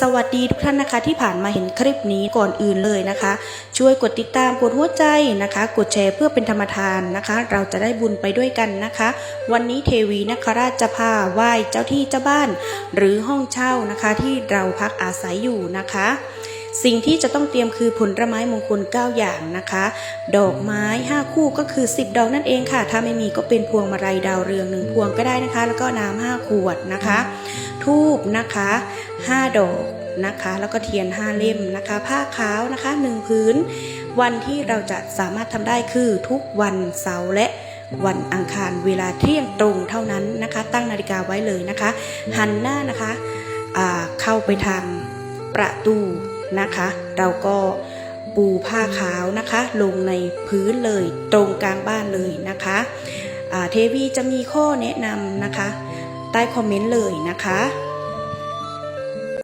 สวัสดีทุกท่านนะคะที่ผ่านมาเห็นคลิปนี้ก่อนอื่นเลยนะคะ ช่วยกดติดตามกดหัวใจนะคะ กดแชร์เพื่อเป็นธรรมทานนะคะ เราจะได้บุญไปด้วยกันนะคะ วันนี้เทวีนคราชจะพาไหว้เจ้าที่เจ้าบ้าน หรือห้องเช่านะคะที่เราพักอาศัยอยู่นะคะ สิ่งที่จะต้องเตรียมคือผลไม้มงคล 9 อย่างนะคะ ดอกไม้ 5 คู่ก็คือ 10 ดอกนั่นเองค่ะ ถ้าไม่มีก็เป็นพวงมาลัยดาวเรืองหนึ่งพวงก็ได้นะคะ แล้วก็น้ำ5ขวดนะคะ ทูบนะคะ 5 ดอกนะคะ แล้วก็เทียน 5 เล่มนะคะ ผ้าขาวนะคะ 1 พื้น วันที่เราจะสามารถทำได้คือทุกวันเสาร์และวันอังคารเวลาเที่ยงตรงเท่านั้นนะคะ ตั้งนาฬิกาไว้เลยนะคะ หันหน้านะคะอ่าเข้าไปทางประตู นะคะ เราก็ปูผ้าขาวนะคะ ลงในพื้นเลยตรงกลางบ้านเลยนะคะเทวีจะมีข้อแนะนำนะคะ ใต้คอมเมนต์เลยนะคะ